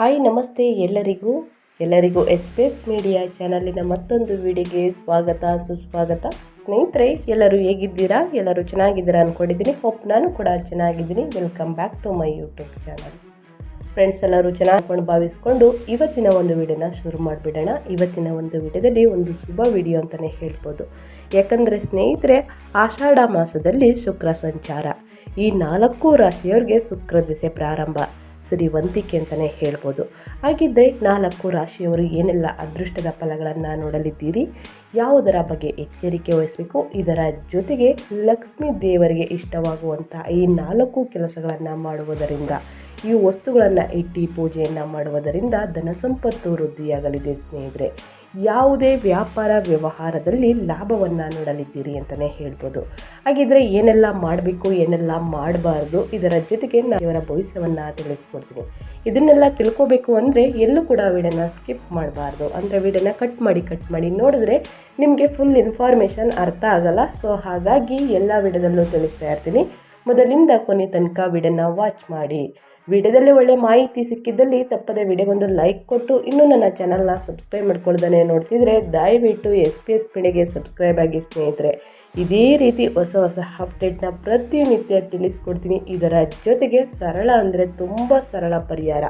Hi, ನಮಸ್ತೆ ಎಲ್ಲರಿಗೂ. ಎಲ್ಲರಿಗೂ ಎಸ್ಪೇಸ್ ಮೀಡಿಯಾ ಚಾನಲಿನ ಮತ್ತೊಂದು ವಿಡಿಯೋಗೆ ಸ್ವಾಗತ, ಸುಸ್ವಾಗತ. ಸ್ನೇಹಿತರೆ, ಎಲ್ಲರೂ ಹೇಗಿದ್ದೀರಾ? ಎಲ್ಲರೂ ಚೆನ್ನಾಗಿದ್ದೀರಾ ಅಂದ್ಕೊಂಡಿದ್ದೀನಿ ಹೋಪ್ ನಾನು ಕೂಡ ಚೆನ್ನಾಗಿದ್ದೀನಿ. Welcome back to my YouTube channel. Friends, ಎಲ್ಲರೂ ಚೆನ್ನಾಗಿ ಭಾವಿಸ್ಕೊಂಡು ಇವತ್ತಿನ ಒಂದು ವಿಡಿಯೋನ ಶುರು ಮಾಡಿಬಿಡೋಣ. ಇವತ್ತಿನ ಒಂದು ವಿಡಿಯೋದಲ್ಲಿ ಒಂದು ಶುಭ ವಿಡಿಯೋ ಅಂತಲೇ ಹೇಳ್ಬೋದು. ಯಾಕಂದರೆ ಸ್ನೇಹಿತರೆ, ಆಷಾಢ ಮಾಸದಲ್ಲಿ ಶುಕ್ರ ಸಂಚಾರ. ಈ ನಾಲ್ಕು ರಾಶಿಯವ್ರಿಗೆ ಶುಕ್ರ ದಿಸೆ ಪ್ರಾರಂಭ. ಸಿರಿವಂತಿಕೆ ಅಂತಲೇ ಹೇಳ್ಬೋದು. ಹಾಗಿದ್ದರೆ ನಾಲ್ಕು ರಾಶಿಯವರು ಏನೆಲ್ಲ ಅದೃಷ್ಟದ ಫಲಗಳನ್ನು ನೋಡಲಿದ್ದೀರಿ? ಯಾವುದರ ಬಗ್ಗೆ ಎಚ್ಚರಿಕೆ ವಹಿಸಬೇಕು? ಇದರ ಜೊತೆಗೆ ಲಕ್ಷ್ಮೀ ದೇವರಿಗೆ ಇಷ್ಟವಾಗುವಂಥ ಈ ನಾಲ್ಕು ಕೆಲಸಗಳನ್ನು ಮಾಡುವುದರಿಂದ, ಈ ವಸ್ತುಗಳನ್ನು ಇಟ್ಟು ಪೂಜೆಯನ್ನು ಮಾಡುವುದರಿಂದ ಧನ ಸಂಪತ್ತು ವೃದ್ಧಿಯಾಗಲಿದೆ ಸ್ನೇಹಿತರೆ. ಯಾವುದೇ ವ್ಯಾಪಾರ ವ್ಯವಹಾರದಲ್ಲಿ ಲಾಭವನ್ನು ನೋಡಲಿದ್ದೀರಿ ಅಂತಲೇ ಹೇಳ್ಬೋದು. ಹಾಗಿದ್ರೆ ಏನೆಲ್ಲ ಮಾಡಬೇಕು, ಏನೆಲ್ಲ ಮಾಡಬಾರ್ದು, ಇದರ ಜೊತೆಗೆ ನಾನು ಇವರ ಭವಿಷ್ಯವನ್ನು ತಿಳಿಸ್ಕೊಡ್ತೀನಿ. ಇದನ್ನೆಲ್ಲ ತಿಳ್ಕೊಬೇಕು ಅಂದರೆ ಎಲ್ಲೂ ಕೂಡ ವಿಡಿಯೋನ ಸ್ಕಿಪ್ ಮಾಡಬಾರ್ದು. ಅಂದರೆ ವಿಡಿಯೋನ ಕಟ್ ಮಾಡಿ ಕಟ್ ಮಾಡಿ ನೋಡಿದ್ರೆ ನಿಮಗೆ ಫುಲ್ ಇನ್ಫಾರ್ಮೇಷನ್ ಅರ್ಥ ಆಗಲ್ಲ. ಸೊ ಹಾಗಾಗಿ ಎಲ್ಲ ವಿಡಿಯೋದಲ್ಲೂ ತಿಳಿಸ್ತಾ ಇರ್ತೀನಿ. ಮೊದಲಿಂದ ಕೊನೆ ತನಕ ವಿಡಿಯೋನ ವಾಚ್ ಮಾಡಿ. ವಿಡಿಯೋದಲ್ಲಿ ಒಳ್ಳೆ ಮಾಹಿತಿ ಸಿಕ್ಕಿದ್ದಲ್ಲಿ ತಪ್ಪದೆ ವಿಡಿಯೋಗೊಂದು ಲೈಕ್ ಕೊಟ್ಟು ಇನ್ನೂ ನನ್ನ ಚಾನಲ್ನ ಸಬ್ಸ್ಕ್ರೈಬ್ ಮಾಡ್ಕೊಳ್ದೇ ನೋಡ್ತಿದ್ರೆ ದಯವಿಟ್ಟು ಎಸ್ ಪಿ ಎಸ್ ಪಿಡಿಗೆ ಸಬ್ಸ್ಕ್ರೈಬ್ ಆಗಿ ಸ್ನೇಹಿತರೆ. ಇದೇ ರೀತಿ ಹೊಸ ಹೊಸ ಅಪ್ಡೇಟ್ನ ಪ್ರತಿನಿತ್ಯ ತಿಳಿಸ್ಕೊಡ್ತೀನಿ. ಇದರ ಜೊತೆಗೆ ಸರಳ ಅಂದರೆ ತುಂಬ ಸರಳ ಪರಿಹಾರ.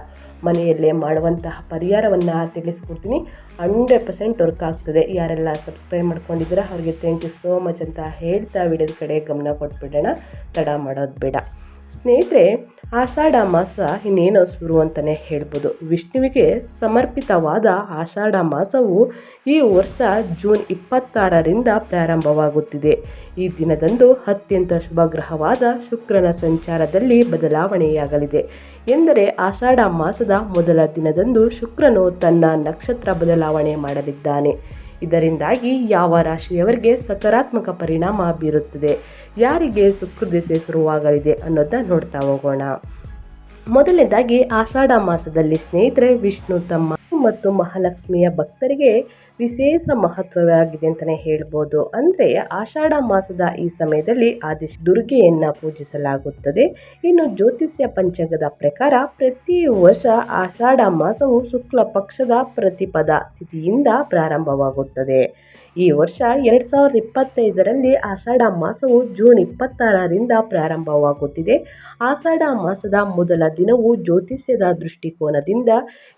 ಮನೆಯಲ್ಲೇ ಮಾಡುವಂತಹ ಪರಿಹಾರವನ್ನು ತಿಳಿಸ್ಕೊಡ್ತೀನಿ. ಹಂಡ್ರೆಡ್ ಪರ್ಸೆಂಟ್ ವರ್ಕ್ ಆಗ್ತದೆ. ಯಾರೆಲ್ಲ ಸಬ್ಸ್ಕ್ರೈಬ್ ಮಾಡ್ಕೊಂಡಿದ್ದೀರಾ ಅವ್ರಿಗೆ ಥ್ಯಾಂಕ್ ಯು ಸೋ ಮಚ್ ಅಂತ ಹೇಳ್ತಾ ವಿಡಿಯೋದ ಕಡೆ ಗಮನ ಕೊಟ್ಬಿಡೋಣ. ತಡ ಮಾಡೋದು ಬೇಡ. ಸ್ನೇಹಿತರೆ ಆಷಾಢ ಮಾಸ ಇನ್ನೇನು ಶುರು ಅಂತಲೇ ಹೇಳ್ಬೋದು. ವಿಷ್ಣುವಿಗೆ ಸಮರ್ಪಿತವಾದ ಆಷಾಢ ಮಾಸವು ಈ ವರ್ಷ ಜೂನ್ ಇಪ್ಪತ್ತಾರರಿಂದ ಪ್ರಾರಂಭವಾಗುತ್ತಿದೆ. ಈ ದಿನದಂದು ಅತ್ಯಂತ ಶುಭಗ್ರಹವಾದ ಶುಕ್ರನ ಸಂಚಾರದಲ್ಲಿ ಬದಲಾವಣೆಯಾಗಲಿದೆ. ಎಂದರೆ ಆಷಾಢ ಮಾಸದ ಮೊದಲ ದಿನದಂದು ಶುಕ್ರನು ತನ್ನ ನಕ್ಷತ್ರ ಬದಲಾವಣೆ ಮಾಡಲಿದ್ದಾನೆ. ಇದರಿಂದಾಗಿ ಯಾವ ರಾಶಿಯವರಿಗೆ ಸಕಾರಾತ್ಮಕ ಪರಿಣಾಮ ಬೀರುತ್ತದೆ, ಯಾರಿಗೆ ಶುಕ್ರದೆಸೆ ಶುರುವಾಗಲಿದೆ ಅನ್ನೋದನ್ನ ನೋಡ್ತಾ ಹೋಗೋಣ. ಮೊದಲನೇದಾಗಿ ಆಷಾಢ ಮಾಸದಲ್ಲಿ ಸ್ನೇಹಿತರೆ, ವಿಷ್ಣು ತಮ್ಮ ಮತ್ತು ಮಹಾಲಕ್ಷ್ಮಿಯ ಭಕ್ತರಿಗೆ ವಿಶೇಷ ಮಹತ್ವವಾಗಿದೆ ಅಂತಲೇ ಹೇಳ್ಬೋದು. ಅಂದರೆ ಆಷಾಢ ಮಾಸದ ಈ ಸಮಯದಲ್ಲಿ ಆದಿ ದುರ್ಗೆಯನ್ನು ಪೂಜಿಸಲಾಗುತ್ತದೆ. ಇನ್ನು ಜ್ಯೋತಿಷ್ಯ ಪಂಚಾಂಗದ ಪ್ರಕಾರ ಪ್ರತಿ ವರ್ಷ ಆಷಾಢ ಮಾಸವು ಶುಕ್ಲ ಪಕ್ಷದ ಪ್ರತಿಪದ ತಿಥಿಯಿಂದ ಪ್ರಾರಂಭವಾಗುತ್ತದೆ. ಈ ವರ್ಷ ಎರಡು ಸಾವಿರದ ಇಪ್ಪತ್ತೈದರಲ್ಲಿ ಆಷಾಢ ಮಾಸವು ಜೂನ್ ಇಪ್ಪತ್ತಾರರಿಂದ ಪ್ರಾರಂಭವಾಗುತ್ತಿದೆ. ಆಷಾಢ ಮಾಸದ ಮೊದಲ ದಿನವು ಜ್ಯೋತಿಷ್ಯದ ದೃಷ್ಟಿಕೋನದಿಂದ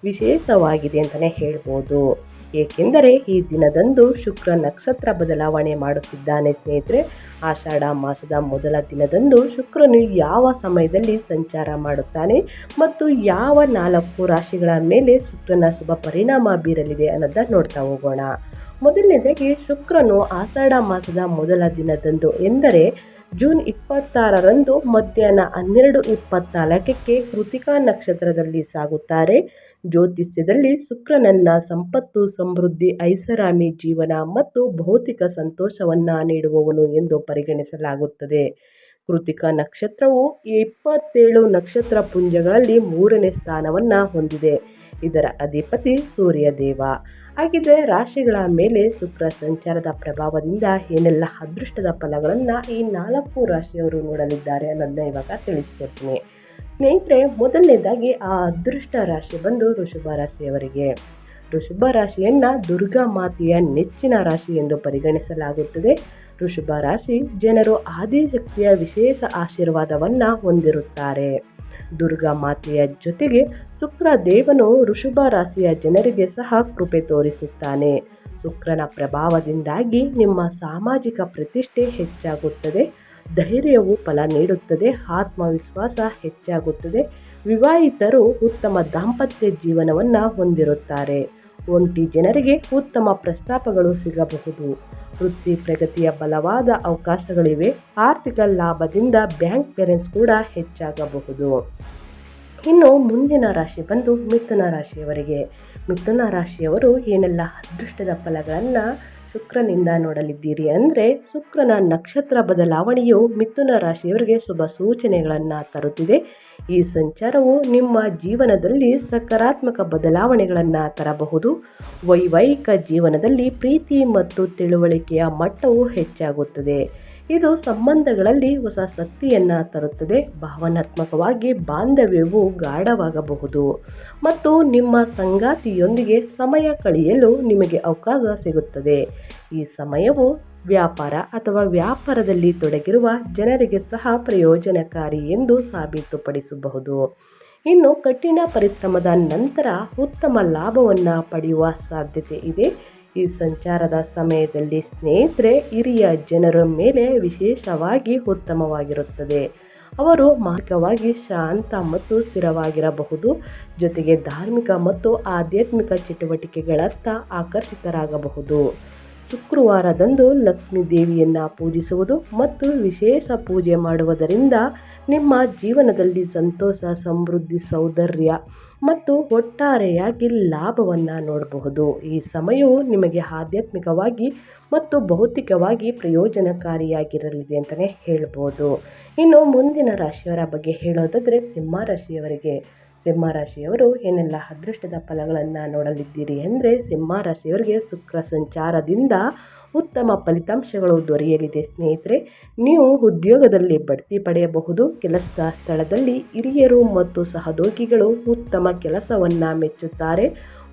ವಿಶೇಷವಾಗಿದೆ ಅಂತಲೇ ಹೇಳ್ಬೋದು. ಏಕೆಂದರೆ ಈ ದಿನದಂದು ಶುಕ್ರ ನಕ್ಷತ್ರ ಬದಲಾವಣೆ ಮಾಡುತ್ತಿದ್ದಾನೆ ಸ್ನೇಹಿತರೆ. ಆಷಾಢ ಮಾಸದ ಮೊದಲ ದಿನದಂದು ಶುಕ್ರನು ಯಾವ ಸಮಯದಲ್ಲಿ ಸಂಚಾರ ಮಾಡುತ್ತಾನೆ ಮತ್ತು ಯಾವ ನಾಲ್ಕು ರಾಶಿಗಳ ಮೇಲೆ ಶುಕ್ರನ ಶುಭ ಪರಿಣಾಮ ಬೀರಲಿದೆ ಅನ್ನೋದನ್ನ ನೋಡ್ತಾ ಹೋಗೋಣ. ಮೊದಲನೇದಾಗಿ ಶುಕ್ರನು ಆಷಾಢ ಮಾಸದ ಮೊದಲ ದಿನದಂದು ಎಂದರೆ ಜೂನ್ ಇಪ್ಪತ್ತಾರರಂದು ಮಧ್ಯಾಹ್ನ ಹನ್ನೆರಡು ಇಪ್ಪತ್ನಾಲ್ಕಕ್ಕೆ ಕೃತಿಕಾ ನಕ್ಷತ್ರದಲ್ಲಿ ಸಾಗುತ್ತಾರೆ. ಜ್ಯೋತಿಷ್ಯದಲ್ಲಿ ಶುಕ್ರನನ್ನ ಸಂಪತ್ತು, ಸಮೃದ್ಧಿ, ಐಷಾರಾಮಿ ಜೀವನ ಮತ್ತು ಭೌತಿಕ ಸಂತೋಷವನ್ನು ನೀಡುವವನು ಎಂದು ಪರಿಗಣಿಸಲಾಗುತ್ತದೆ. ಕೃತಿಕ ನಕ್ಷತ್ರವು ಇಪ್ಪತ್ತೇಳು ನಕ್ಷತ್ರ ಪುಂಜಗಳಲ್ಲಿ ಮೂರನೇ ಸ್ಥಾನವನ್ನು ಹೊಂದಿದೆ. ಇದರ ಅಧಿಪತಿ ಸೂರ್ಯದೇವ. ಆಗಿದೆ, ರಾಶಿಗಳ ಮೇಲೆ ಶುಕ್ರ ಸಂಚಾರದ ಪ್ರಭಾವದಿಂದ ಏನೆಲ್ಲ ಅದೃಷ್ಟದ ಫಲಗಳನ್ನು ಈ ನಾಲ್ಕು ರಾಶಿಯವರು ನೋಡಲಿದ್ದಾರೆ ಅನ್ನೋದನ್ನ ಇವಾಗ ತಿಳಿಸ್ಕೊಡ್ತೀನಿ. ಸ್ನೇಹಿತರೆ, ಮೊದಲನೇದಾಗಿ ಆ ಅದೃಷ್ಟ ರಾಶಿ ಬಂದು ಋಷಭ ರಾಶಿಯವರಿಗೆ. ಋಷಭ ರಾಶಿಯನ್ನು ದುರ್ಗಾ ಮಾತೆಯ ನೆಚ್ಚಿನ ರಾಶಿ ಎಂದು ಪರಿಗಣಿಸಲಾಗುತ್ತದೆ. ಋಷಭ ರಾಶಿ ಜನರು ಆದಿಶಕ್ತಿಯ ವಿಶೇಷ ಆಶೀರ್ವಾದವನ್ನು ಹೊಂದಿರುತ್ತಾರೆ. ದುರ್ಗಾ ಮಾತೆಯ ಜೊತೆಗೆ ಶುಕ್ರ ದೇವನು ಋಷಭ ರಾಶಿಯ ಜನರಿಗೆ ಸಹ ಕೃಪೆ ತೋರಿಸುತ್ತಾನೆ. ಶುಕ್ರನ ಪ್ರಭಾವದಿಂದಾಗಿ ನಿಮ್ಮ ಸಾಮಾಜಿಕ ಪ್ರತಿಷ್ಠೆ ಹೆಚ್ಚಾಗುತ್ತದೆ. ಧೈರ್ಯವು ಫಲ ನೀಡುತ್ತದೆ, ಆತ್ಮವಿಶ್ವಾಸ ಹೆಚ್ಚಾಗುತ್ತದೆ. ವಿವಾಹಿತರು ಉತ್ತಮ ದಾಂಪತ್ಯ ಜೀವನವನ್ನು ಹೊಂದಿರುತ್ತಾರೆ. ಒಂಟಿ ಜನರಿಗೆ ಉತ್ತಮ ಪ್ರಸ್ತಾಪಗಳು ಸಿಗಬಹುದು. ವೃತ್ತಿ ಪ್ರಗತಿಯ ಬಲವಾದ ಅವಕಾಶಗಳಿವೆ. ಆರ್ಥಿಕ ಲಾಭದಿಂದ ಬ್ಯಾಂಕ್ ಬ್ಯಾಲೆನ್ಸ್ ಕೂಡ ಹೆಚ್ಚಾಗಬಹುದು. ಇನ್ನು ಮುಂದಿನ ರಾಶಿ ಬಂದು ಮಿಥುನ ರಾಶಿಯವರಿಗೆ. ಮಿಥುನ ರಾಶಿಯವರು ಏನೆಲ್ಲ ಅದೃಷ್ಟದ ಫಲಗಳನ್ನು ಶುಕ್ರನಿಂದ ನೋಡಲಿದ್ದೀರಿ ಅಂದರೆ ಶುಕ್ರನ ನಕ್ಷತ್ರ ಬದಲಾವಣೆಯು ಮಿಥುನ ರಾಶಿಯವರಿಗೆ ಶುಭ ಸೂಚನೆಗಳನ್ನು ತರುತ್ತಿದೆ. ಈ ಸಂಚಾರವು ನಿಮ್ಮ ಜೀವನದಲ್ಲಿ ಸಕಾರಾತ್ಮಕ ಬದಲಾವಣೆಗಳನ್ನು ತರಬಹುದು. ವೈವಾಹಿಕ ಜೀವನದಲ್ಲಿ ಪ್ರೀತಿ ಮತ್ತು ತಿಳುವಳಿಕೆಯ ಮಟ್ಟವು ಹೆಚ್ಚಾಗುತ್ತದೆ. ಇದು ಸಂಬಂಧಗಳಲ್ಲಿ ಹೊಸ ಶಕ್ತಿಯನ್ನು ತರುತ್ತದೆ. ಭಾವನಾತ್ಮಕವಾಗಿ ಬಾಂಧವ್ಯವು ಗಾಢವಾಗಬಹುದು. ಮತ್ತು ನಿಮ್ಮ ಸಂಗಾತಿಯೊಂದಿಗೆ ಸಮಯ ಕಳೆಯಲು ನಿಮಗೆ ಅವಕಾಶ ಸಿಗುತ್ತದೆ. ಈ ಸಮಯವು ವ್ಯಾಪಾರ ಅಥವಾ ವ್ಯಾಪಾರದಲ್ಲಿ ತೊಡಗಿರುವ ಜನರಿಗೆ ಸಹ ಪ್ರಯೋಜನಕಾರಿ ಎಂದು ಸಾಬೀತುಪಡಿಸಬಹುದು. ಇನ್ನು ಕಠಿಣ ಪರಿಶ್ರಮದ ನಂತರ ಉತ್ತಮ ಲಾಭವನ್ನು ಪಡೆಯುವ ಸಾಧ್ಯತೆ ಇದೆ. ಈ ಸಂಚಾರದ ಸಮಯದಲ್ಲಿ ಸ್ನೇಹಿತರೆ, ಹಿರಿಯ ಜನರ ಮೇಲೆ ವಿಶೇಷವಾಗಿ ಉತ್ತಮವಾಗಿರುತ್ತದೆ. ಅವರು ಮಾರ್ಗವಾಗಿ ಶಾಂತ ಮತ್ತು ಸ್ಥಿರವಾಗಿರಬಹುದು. ಜೊತೆಗೆ ಧಾರ್ಮಿಕ ಮತ್ತು ಆಧ್ಯಾತ್ಮಿಕ ಚಟುವಟಿಕೆಗಳತ್ತ ಆಕರ್ಷಿತರಾಗಬಹುದು. ಶುಕ್ರವಾರದಂದು ಲಕ್ಷ್ಮೀ ದೇವಿಯನ್ನು ಪೂಜಿಸುವುದು ಮತ್ತು ವಿಶೇಷ ಪೂಜೆ ಮಾಡುವುದರಿಂದ ನಿಮ್ಮ ಜೀವನದಲ್ಲಿ ಸಂತೋಷ, ಸಮೃದ್ಧಿ, ಸೌಂದರ್ಯ ಮತ್ತು ಒಟ್ಟಾರೆಯಾಗಿ ಲಾಭವನ್ನು ನೋಡಬಹುದು. ಈ ಸಮಯವು ನಿಮಗೆ ಆಧ್ಯಾತ್ಮಿಕವಾಗಿ ಮತ್ತು ಭೌತಿಕವಾಗಿ ಪ್ರಯೋಜನಕಾರಿಯಾಗಿರಲಿದೆ ಅಂತಲೇ ಹೇಳ್ಬೋದು. ಇನ್ನು ಮುಂದಿನ ರಾಶಿಯವರ ಬಗ್ಗೆ ಹೇಳೋದಾದರೆ ಸಿಂಹ ರಾಶಿಯವರಿಗೆ. ಸಿಂಹ ರಾಶಿಯವರು ಏನೆಲ್ಲ ಅದೃಷ್ಟದ ಫಲಗಳನ್ನು ನೋಡಲಿದ್ದೀರಿ ಅಂದರೆ ಸಿಂಹರಾಶಿಯವರಿಗೆ ಶುಕ್ರ ಸಂಚಾರದಿಂದ ಉತ್ತಮ ಫಲಿತಾಂಶಗಳು ದೊರೆಯಲಿದೆ ಸ್ನೇಹಿತರೆ. ನೀವು ಉದ್ಯೋಗದಲ್ಲಿ ಬಡ್ತಿ ಪಡೆಯಬಹುದು. ಕೆಲಸದ ಸ್ಥಳದಲ್ಲಿ ಹಿರಿಯರು ಮತ್ತು ಸಹೋದ್ಯೋಗಿಗಳು ಉತ್ತಮ ಕೆಲಸವನ್ನು ಮೆಚ್ಚುತ್ತಾರೆ.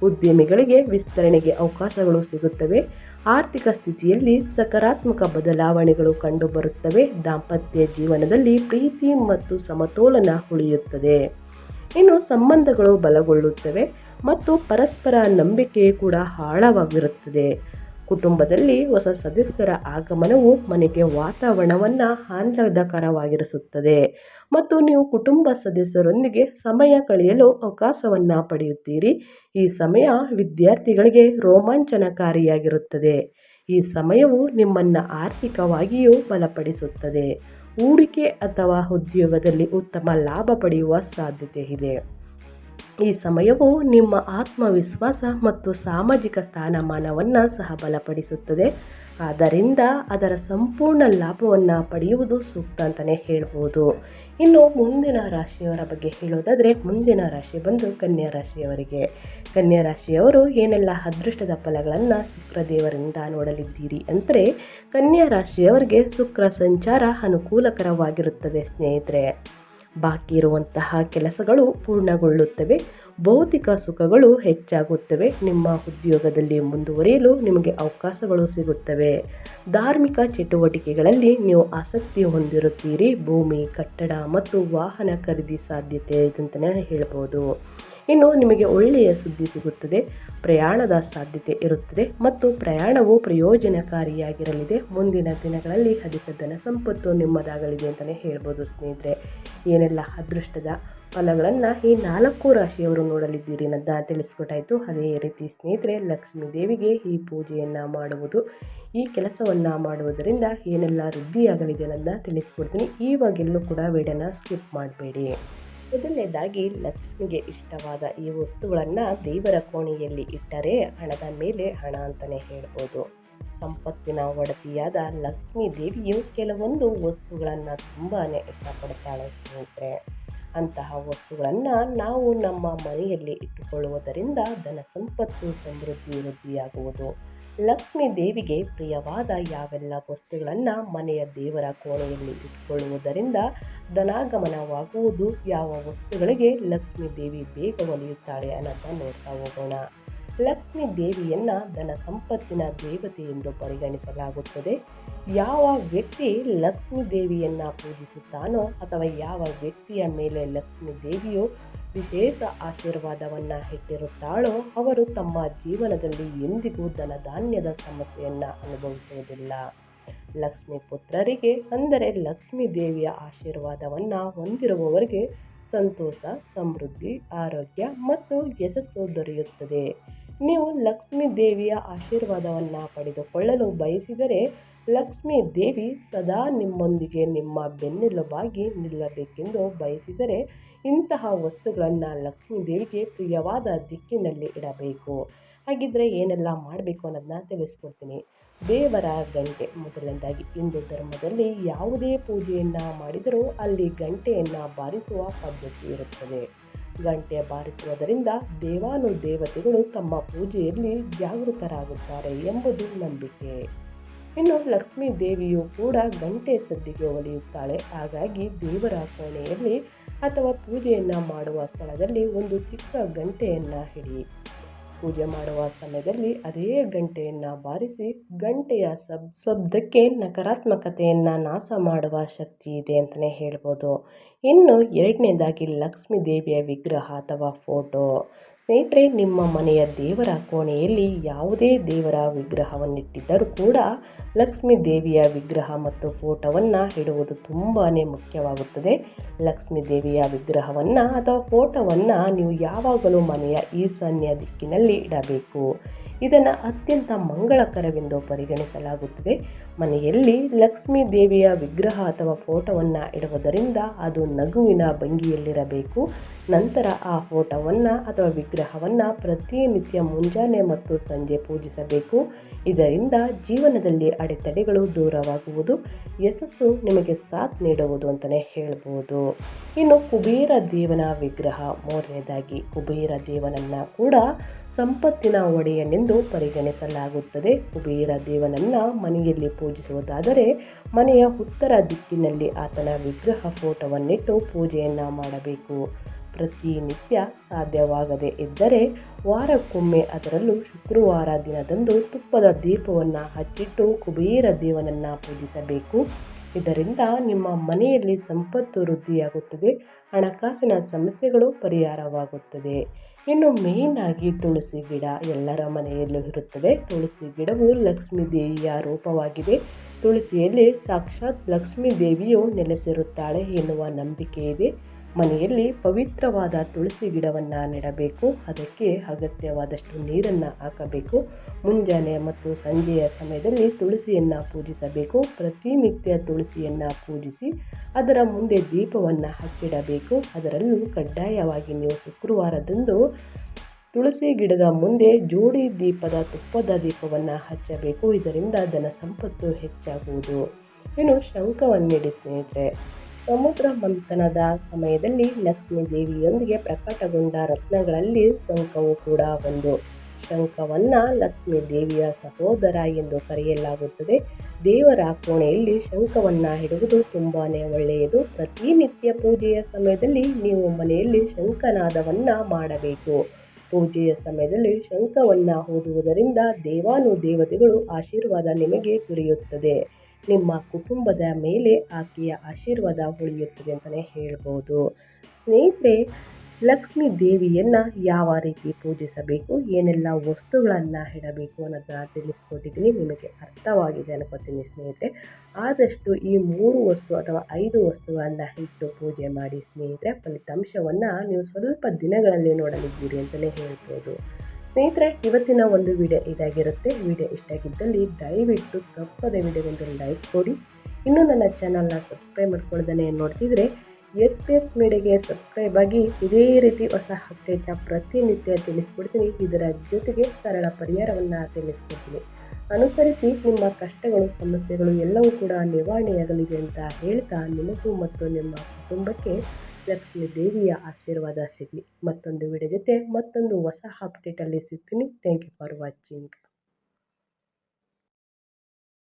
ಉದ್ಯಮಿಗಳಿಗೆ ವಿಸ್ತರಣೆಗೆ ಅವಕಾಶಗಳು ಸಿಗುತ್ತವೆ. ಆರ್ಥಿಕ ಸ್ಥಿತಿಯಲ್ಲಿ ಸಕಾರಾತ್ಮಕ ಬದಲಾವಣೆಗಳು ಕಂಡುಬರುತ್ತವೆ. ದಾಂಪತ್ಯ ಜೀವನದಲ್ಲಿ ಪ್ರೀತಿ ಮತ್ತು ಸಮತೋಲನ ಉಳಿಯುತ್ತದೆ. ಇನ್ನು ಸಂಬಂಧಗಳು ಬಲಗೊಳ್ಳುತ್ತವೆ ಮತ್ತು ಪರಸ್ಪರ ನಂಬಿಕೆ ಕೂಡ ಆಳವಾಗಿರುತ್ತದೆ. ಕುಟುಂಬದಲ್ಲಿ ಹೊಸ ಸದಸ್ಯರ ಆಗಮನವು ಮನೆಗೆ ವಾತಾವರಣವನ್ನು ಆಹ್ಲಾದಕರವಾಗಿರಿಸುತ್ತದೆ ಮತ್ತು ನೀವು ಕುಟುಂಬ ಸದಸ್ಯರೊಂದಿಗೆ ಸಮಯ ಕಳೆಯಲು ಅವಕಾಶವನ್ನು ಪಡೆಯುತ್ತೀರಿ. ಈ ಸಮಯ ವಿದ್ಯಾರ್ಥಿಗಳಿಗೆ ರೋಮಾಂಚನಕಾರಿಯಾಗಿರುತ್ತದೆ. ಈ ಸಮಯವು ನಿಮ್ಮನ್ನು ಆರ್ಥಿಕವಾಗಿಯೂ ಬಲಪಡಿಸುತ್ತದೆ. ಹೂಡಿಕೆ ಅಥವಾ ಉದ್ಯೋಗದಲ್ಲಿ ಉತ್ತಮ ಲಾಭ ಪಡೆಯುವ ಸಾಧ್ಯತೆ ಇದೆ. ಈ ಸಮಯವು ನಿಮ್ಮ ಆತ್ಮವಿಶ್ವಾಸ ಮತ್ತು ಸಾಮಾಜಿಕ ಸ್ಥಾನಮಾನವನ್ನು ಸಹ ಬಲಪಡಿಸುತ್ತದೆ. ಆದ್ದರಿಂದ ಅದರ ಸಂಪೂರ್ಣ ಲಾಭವನ್ನು ಪಡೆಯುವುದು ಸೂಕ್ತ ಅಂತಲೇ ಹೇಳ್ಬೋದು. ಇನ್ನು ಮುಂದಿನ ರಾಶಿಯವರ ಬಗ್ಗೆ ಹೇಳೋದಾದರೆ ಮುಂದಿನ ರಾಶಿ ಬಂದು ಕನ್ಯಾ ರಾಶಿಯವರಿಗೆ. ಕನ್ಯಾ ರಾಶಿಯವರು ಏನೆಲ್ಲ ಅದೃಷ್ಟದ ಫಲಗಳನ್ನು ಶುಕ್ರದೇವರಿಂದ ನೋಡಲಿದ್ದೀರಿ ಅಂದರೆ ಕನ್ಯಾ ರಾಶಿಯವರಿಗೆ ಶುಕ್ರ ಸಂಚಾರ ಅನುಕೂಲಕರವಾಗಿರುತ್ತದೆ ಸ್ನೇಹಿತರೆ. ಬಾಕಿ ಇರುವಂತಹ ಕೆಲಸಗಳು ಪೂರ್ಣಗೊಳ್ಳುತ್ತವೆ. ಭೌತಿಕ ಸುಖಗಳು ಹೆಚ್ಚಾಗುತ್ತವೆ. ನಿಮ್ಮ ಉದ್ಯೋಗದಲ್ಲಿ ಮುಂದುವರಿಯಲು ನಿಮಗೆ ಅವಕಾಶಗಳು ಸಿಗುತ್ತವೆ. ಧಾರ್ಮಿಕ ಚಟುವಟಿಕೆಗಳಲ್ಲಿ ನೀವು ಆಸಕ್ತಿ ಹೊಂದಿರುತ್ತೀರಿ. ಭೂಮಿ, ಕಟ್ಟಡ ಮತ್ತು ವಾಹನ ಖರೀದಿ ಸಾಧ್ಯತೆ ಅಂತಲೇ ಹೇಳ್ಬೋದು. ಇನ್ನು ನಿಮಗೆ ಒಳ್ಳೆಯ ಸುದ್ದಿ ಸಿಗುತ್ತದೆ, ಪ್ರಯಾಣದ ಸಾಧ್ಯತೆ ಇರುತ್ತದೆ ಮತ್ತು ಪ್ರಯಾಣವು ಪ್ರಯೋಜನಕಾರಿಯಾಗಿರಲಿದೆ. ಮುಂದಿನ ದಿನಗಳಲ್ಲಿ ಅಧಿಕ ಧನ ಸಂಪತ್ತು ನಿಮ್ಮದಾಗಲಿದೆ ಅಂತಲೇ ಹೇಳ್ಬೋದು ಸ್ನೇಹಿತರೆ. ಏನೆಲ್ಲ ಅದೃಷ್ಟದ ಫಲಗಳನ್ನು ಈ ನಾಲ್ಕು ರಾಶಿಯವರು ನೋಡಲಿದ್ದೀರಿ ಅಂತ ತಿಳಿಸ್ಕೊಟ್ಟಾಯಿತು. ಅದೇ ರೀತಿ ಸ್ನೇಹಿತರೆ, ಲಕ್ಷ್ಮೀ ದೇವಿಗೆ ಈ ಪೂಜೆಯನ್ನು ಮಾಡುವುದು, ಈ ಕೆಲಸವನ್ನು ಮಾಡುವುದರಿಂದ ಏನೆಲ್ಲ ವೃದ್ಧಿಯಾಗಲಿದೆ ಅನ್ನೋದನ್ನ ತಿಳಿಸ್ಕೊಡ್ತೀನಿ. ಈವಾಗೆಲ್ಲೂ ಕೂಡ ವೀಡಿಯೋನ ಸ್ಕಿಪ್ ಮಾಡಬೇಡಿ. ಮೊದಲನೇದಾಗಿ, ಲಕ್ಷ್ಮಿಗೆ ಇಷ್ಟವಾದ ಈ ವಸ್ತುಗಳನ್ನು ದೇವರ ಕೋಣೆಯಲ್ಲಿ ಇಟ್ಟರೆ ಹಣದ ಮೇಲೆ ಹಣ ಅಂತಲೇ ಹೇಳ್ಬೋದು. ಸಂಪತ್ತಿನ ಒಡತಿಯಾದ ಲಕ್ಷ್ಮೀ ದೇವಿಯು ಕೆಲವೊಂದು ವಸ್ತುಗಳನ್ನು ತುಂಬಾ ಇಷ್ಟಪಡ್ತಾಳೆ ಸ್ನೇಹಿತರೆ. ಅಂತಹ ವಸ್ತುಗಳನ್ನು ನಾವು ನಮ್ಮ ಮನೆಯಲ್ಲಿ ಇಟ್ಟುಕೊಳ್ಳುವುದರಿಂದ ಧನ ಸಂಪತ್ತು ಸಮೃದ್ಧಿ ವೃದ್ಧಿಯಾಗುವುದು. ಲಕ್ಷ್ಮೀ ದೇವಿಗೆ ಪ್ರಿಯವಾದ ಯಾವೆಲ್ಲ ವಸ್ತುಗಳನ್ನು ಮನೆಯ ದೇವರ ಕೋಣೆಯಲ್ಲಿ ಇಟ್ಟುಕೊಳ್ಳುವುದರಿಂದ ಧನಾಗಮನವಾಗುವುದು. ಯಾವ ವಸ್ತುಗಳಿಗೆ ಲಕ್ಷ್ಮೀ ದೇವಿ ಬೇಗ ಒಲಿಯುತ್ತಾಳೆ ಅನ್ನೋದನ್ನು ನೋಡ್ತಾ ಹೋಗೋಣ. ಲಕ್ಷ್ಮೀ ದೇವಿಯನ್ನು ಧನ ಸಂಪತ್ತಿನ ದೇವತೆ ಎಂದು ಪರಿಗಣಿಸಲಾಗುತ್ತದೆ. ಯಾವ ವ್ಯಕ್ತಿ ಲಕ್ಷ್ಮೀ ದೇವಿಯನ್ನು ಪೂಜಿಸುತ್ತಾನೋ ಅಥವಾ ಯಾವ ವ್ಯಕ್ತಿಯ ಮೇಲೆ ಲಕ್ಷ್ಮೀ ದೇವಿಯು ವಿಶೇಷ ಆಶೀರ್ವಾದವನ್ನು ಇಟ್ಟಿರುತ್ತಾಳೋ ಅವರು ತಮ್ಮ ಜೀವನದಲ್ಲಿ ಎಂದಿಗೂ ಧನಧಾನ್ಯದ ಸಮಸ್ಯೆಯನ್ನು ಅನುಭವಿಸುವುದಿಲ್ಲ. ಲಕ್ಷ್ಮೀ ಪುತ್ರರಿಗೆ ಅಂದರೆ ಲಕ್ಷ್ಮೀ ದೇವಿಯ ಆಶೀರ್ವಾದವನ್ನು ಹೊಂದಿರುವವರಿಗೆ ಸಂತೋಷ, ಸಮೃದ್ಧಿ, ಆರೋಗ್ಯ ಮತ್ತು ಯಶಸ್ಸು ದೊರೆಯುತ್ತದೆ. ನೀವು ಲಕ್ಷ್ಮೀ ದೇವಿಯ ಆಶೀರ್ವಾದವನ್ನು ಪಡೆದುಕೊಳ್ಳಲು ಬಯಸಿದರೆ ಲಕ್ಷ್ಮೀ ದೇವಿ ಸದಾ ನಿಮ್ಮೊಂದಿಗೆ ನಿಮ್ಮ ಬೆನ್ನೆಲುಬಾಗಿ ನಿಲ್ಲಬೇಕೆಂದು ಬಯಸಿದರೆ ಇಂತಹ ವಸ್ತುಗಳನ್ನು ಲಕ್ಷ್ಮೀ ದೇವಿಗೆ ಪ್ರಿಯವಾದ ದಿಕ್ಕಿನಲ್ಲಿ ಇಡಬೇಕು. ಹಾಗಿದ್ದರೆ ಏನೆಲ್ಲ ಮಾಡಬೇಕು ಅನ್ನೋದನ್ನ ತಿಳಿಸ್ಕೊಡ್ತೀನಿ. ದೇವರ ಗಂಟೆ ಮೊದಲನೇದಾಗಿ, ಹಿಂದೂ ಧರ್ಮದಲ್ಲಿ ಯಾವುದೇ ಪೂಜೆಯನ್ನು ಮಾಡಿದರೂ ಅಲ್ಲಿ ಗಂಟೆಯನ್ನು ಬಾರಿಸುವ ಪದ್ಧತಿ ಇರುತ್ತದೆ. ಗಂಟೆ ಬಾರಿಸುವುದರಿಂದ ದೇವಾನು ದೇವತೆಗಳು ತಮ್ಮ ಪೂಜೆಯಲ್ಲಿ ಜಾಗೃತರಾಗುತ್ತಾರೆ ಎಂಬುದು ನಂಬಿಕೆ. ಇನ್ನು ಲಕ್ಷ್ಮೀ ದೇವಿಯು ಕೂಡ ಗಂಟೆ ಸದ್ದಿಗೆ ಒಲಿಯುತ್ತಾಳೆ. ಹಾಗಾಗಿ ದೇವರ ಕೋಣೆಯಲ್ಲಿ ಅಥವಾ ಪೂಜೆಯನ್ನು ಮಾಡುವ ಸ್ಥಳದಲ್ಲಿ ಒಂದು ಚಿಕ್ಕ ಗಂಟೆಯನ್ನು ಹಿಡಿ. ಪೂಜೆ ಮಾಡುವ ಸಮಯದಲ್ಲಿ ಅದೇ ಗಂಟೆಯನ್ನು ಬಾರಿಸಿ ಗಂಟೆಯ ಸಬ್, ಶಬ್ದಕ್ಕೆ ನಕಾರಾತ್ಮಕತೆಯನ್ನು ನಾಶ ಮಾಡುವ ಶಕ್ತಿ ಇದೆ ಅಂತಲೇ ಹೇಳ್ಬೋದು. ಇನ್ನು ಎರಡನೇದಾಗಿ ಲಕ್ಷ್ಮೀ ದೇವಿಯ ವಿಗ್ರಹ ಅಥವಾ ಫೋಟೋ ಸ್ನೇಹಿತರೆ, ನಿಮ್ಮ ಮನೆಯ ದೇವರ ಕೋಣೆಯಲ್ಲಿ ಯಾವುದೇ ದೇವರ ವಿಗ್ರಹವನ್ನಿಟ್ಟಿದ್ದರೂ ಕೂಡ ಲಕ್ಷ್ಮೀ ದೇವಿಯ ವಿಗ್ರಹ ಮತ್ತು ಫೋಟೋವನ್ನು ಇಡುವುದು ತುಂಬಾ ಮುಖ್ಯವಾಗುತ್ತದೆ. ಲಕ್ಷ್ಮೀ ದೇವಿಯ ವಿಗ್ರಹವನ್ನು ಅಥವಾ ಫೋಟೋವನ್ನು ನೀವು ಯಾವಾಗಲೂ ಮನೆಯ ಈಶಾನ್ಯ ದಿಕ್ಕಿನಲ್ಲಿ ಇಡಬೇಕು. ಇದನ್ನು ಅತ್ಯಂತ ಮಂಗಳಕರವೆಂದು ಪರಿಗಣಿಸಲಾಗುತ್ತದೆ. ಮನೆಯಲ್ಲಿ ಲಕ್ಷ್ಮೀ ದೇವಿಯ ವಿಗ್ರಹ ಅಥವಾ ಫೋಟೋವನ್ನು ಇಡುವುದರಿಂದ ಅದು ನಗುವಿನ ಭಂಗಿಯಲ್ಲಿರಬೇಕು. ನಂತರ ಆ ಫೋಟೋವನ್ನು ಅಥವಾ ವಿಗ್ರಹವನ್ನು ಪ್ರತಿನಿತ್ಯ ಮುಂಜಾನೆ ಮತ್ತು ಸಂಜೆ ಪೂಜಿಸಬೇಕು. ಇದರಿಂದ ಜೀವನದಲ್ಲಿ ಅಡೆತಡೆಗಳು ದೂರವಾಗುವುದು, ಯಶಸ್ಸು ನಿಮಗೆ ಸಾಥ್ ನೀಡುವುದು ಅಂತಲೇ ಹೇಳ್ಬೋದು. ಇನ್ನು ಕುಬೇರ ದೇವನ ವಿಗ್ರಹ ಮೂರನೇದಾಗಿ ಕುಬೇರ ದೇವನನ್ನು ಕೂಡ ಸಂಪತ್ತಿನ ಒಡೆಯನೆಂದು ಪರಿಗಣಿಸಲಾಗುತ್ತದೆ. ಕುಬೇರ ದೇವನನ್ನು ಮನೆಯಲ್ಲಿ ಪೂಜಿಸುವುದಾದರೆ ಮನೆಯ ಉತ್ತರ ದಿಕ್ಕಿನಲ್ಲಿ ಆತನ ವಿಗ್ರಹ ಫೋಟೋವನ್ನಿಟ್ಟು ಪೂಜೆಯನ್ನು ಮಾಡಬೇಕು. ಪ್ರತಿನಿತ್ಯ ಸಾಧ್ಯವಾಗದೇ ಇದ್ದರೆ ವಾರಕ್ಕೊಮ್ಮೆ ಅದರಲ್ಲೂ ಶುಕ್ರವಾರ ದಿನದಂದು ತುಪ್ಪದ ದೀಪವನ್ನು ಹಚ್ಚಿಟ್ಟು ಕುಬೇರ ದೇವನನ್ನು ಪೂಜಿಸಬೇಕು. ಇದರಿಂದ ನಿಮ್ಮ ಮನೆಯಲ್ಲಿ ಸಂಪತ್ತು ವೃದ್ಧಿಯಾಗುತ್ತದೆ. ಹಣಕಾಸಿನ ಸಮಸ್ಯೆಗಳು ಪರಿಹಾರವಾಗುತ್ತದೆ. ಇನ್ನು ಮೇನ್ ಆಗಿ ತುಳಸಿ ಗಿಡ ಎಲ್ಲರ ಮನೆಯಲ್ಲೂ ಇರುತ್ತದೆ. ತುಳಸಿ ಗಿಡವು ಲಕ್ಷ್ಮೀ ದೇವಿಯ ರೂಪವಾಗಿದೆ. ತುಳಸಿಯಲ್ಲಿ ಸಾಕ್ಷಾತ್ ಲಕ್ಷ್ಮೀ ದೇವಿಯು ನೆಲೆಸಿರುತ್ತಾಳೆ ಎನ್ನುವ ನಂಬಿಕೆ ಇದೆ. ಮನೆಯಲ್ಲಿ ಪವಿತ್ರವಾದ ತುಳಸಿ ಗಿಡವನ್ನು ನೆಡಬೇಕು. ಅದಕ್ಕೆ ಅಗತ್ಯವಾದಷ್ಟು ನೀರನ್ನು ಹಾಕಬೇಕು. ಮುಂಜಾನೆ ಮತ್ತು ಸಂಜೆಯ ಸಮಯದಲ್ಲಿ ತುಳಸಿಯನ್ನು ಪೂಜಿಸಬೇಕು. ಪ್ರತಿನಿತ್ಯ ತುಳಸಿಯನ್ನು ಪೂಜಿಸಿ ಅದರ ಮುಂದೆ ದೀಪವನ್ನು ಹಚ್ಚಿಡಬೇಕು. ಅದರಲ್ಲೂ ಕಡ್ಡಾಯವಾಗಿ ನೀವು ಶುಕ್ರವಾರದಂದು ತುಳಸಿ ಗಿಡದ ಮುಂದೆ ಜೋಡಿ ದೀಪದ ತುಪ್ಪದ ದೀಪವನ್ನು ಹಚ್ಚಬೇಕು. ಇದರಿಂದ ಧನ ಸಂಪತ್ತು ಹೆಚ್ಚಾಗುವುದು. ಇನ್ನು ಶಂಖವನ್ನಿಡಿ ಸ್ನೇಹಿತರೆ ಸಮುದ್ರ ಮಂಥನದ ಸಮಯದಲ್ಲಿ ಲಕ್ಷ್ಮೀ ದೇವಿಯೊಂದಿಗೆ ಪ್ರಕಟಗೊಂಡ ರತ್ನಗಳಲ್ಲಿ ಶಂಖವು ಕೂಡ ಒಂದು. ಶಂಖವನ್ನು ಲಕ್ಷ್ಮೀ ದೇವಿಯ ಸಹೋದರ ಎಂದು ಕರೆಯಲಾಗುತ್ತದೆ. ದೇವರ ಕೋಣೆಯಲ್ಲಿ ಶಂಖವನ್ನು ಇಡುವುದು ತುಂಬಾ ಒಳ್ಳೆಯದು. ಪ್ರತಿನಿತ್ಯ ಪೂಜೆಯ ಸಮಯದಲ್ಲಿ ನೀವು ಮನೆಯಲ್ಲಿ ಶಂಖನಾದವನ್ನು ಮಾಡಬೇಕು. ಪೂಜೆಯ ಸಮಯದಲ್ಲಿ ಶಂಖವನ್ನು ಓದುವುದರಿಂದ ದೇವಾನು ದೇವತೆಗಳು ಆಶೀರ್ವಾದ ನಿಮಗೆ ದೊರೆಯುತ್ತದೆ. ನಿಮ್ಮ ಕುಟುಂಬದ ಮೇಲೆ ಆಕೆಯ ಆಶೀರ್ವಾದ ಉಳಿಯುತ್ತದೆ ಅಂತಲೇ ಹೇಳ್ಬೋದು. ಸ್ನೇಹಿತರೆ, ಲಕ್ಷ್ಮೀ ದೇವಿಯನ್ನು ಯಾವ ರೀತಿ ಪೂಜಿಸಬೇಕು, ಏನೆಲ್ಲ ವಸ್ತುಗಳನ್ನು ಇಡಬೇಕು ಅನ್ನೋದನ್ನ ತಿಳಿಸ್ಕೊಟ್ಟಿದ್ದೀನಿ, ನಿಮಗೆ ಅರ್ಥವಾಗಿದೆ ಅನ್ಕೋತೀನಿ ಸ್ನೇಹಿತರೆ. ಆದಷ್ಟು ಈ ಮೂರು ವಸ್ತು ಅಥವಾ ಐದು ವಸ್ತುಗಳನ್ನು ಇಟ್ಟು ಪೂಜೆ ಮಾಡಿ ಸ್ನೇಹಿತರೆ, ಫಲಿತಾಂಶವನ್ನು ನೀವು ಸ್ವಲ್ಪ ದಿನಗಳಲ್ಲಿ ನೋಡಲಿದ್ದೀರಿ ಅಂತಲೇ ಹೇಳ್ಬೋದು. ಸ್ನೇಹಿತರೆ, ಇವತ್ತಿನ ಒಂದು ವಿಡಿಯೋ ಇದಾಗಿರುತ್ತೆ. ವಿಡಿಯೋ ಇಷ್ಟ ಆಗಿದ್ದಲ್ಲಿ ದಯವಿಟ್ಟು ತಪ್ಪದೆ ವಿಡಿಯೋಗೊಂದು ಲೈಕ್ ಕೊಡಿ. ಇನ್ನೂ ನನ್ನ ಚಾನಲ್ನ ಸಬ್ಸ್ಕ್ರೈಬ್ ಮಾಡ್ಕೊಳ್ದೇ ನೋಡ್ತಿದ್ರೆ ಎಸ್ ಪಿ ಎಸ್ ಮೀಡಿಯಾಗೆ ಸಬ್ಸ್ಕ್ರೈಬ್ ಆಗಿ ಇದೇ ರೀತಿ ಹೊಸ ಅಪ್ಡೇಟ್ನ ಪ್ರತಿನಿತ್ಯ ತಿಳಿಸ್ಕೊಡ್ತೀನಿ. ಇದರ ಜೊತೆಗೆ ಸರಳ ಪರಿಹಾರವನ್ನು ತಿಳಿಸ್ಕೊಡ್ತೀನಿ. ಅನುಸರಿಸಿ ನಿಮ್ಮ ಕಷ್ಟಗಳು, ಸಮಸ್ಯೆಗಳು ಎಲ್ಲವೂ ಕೂಡ ನಿವಾರಣೆಯಾಗಲಿದೆ ಅಂತ ಹೇಳ್ತಾ ನಿಮಗೂ ಮತ್ತು ನಿಮ್ಮ ಕುಟುಂಬಕ್ಕೆ ಲಕ್ಷ್ಮೀ ದೇವಿಯ ಆಶೀರ್ವಾದ ಸಿಗಲಿ. ಮತ್ತೊಂದು ವಿಡಿಯೋ ಜೊತೆ ಮತ್ತೊಂದು ಹೊಸ ಅಪ್ಡೇಟಲ್ಲಿ ಸಿಗ್ತೀನಿ. Thank you for watching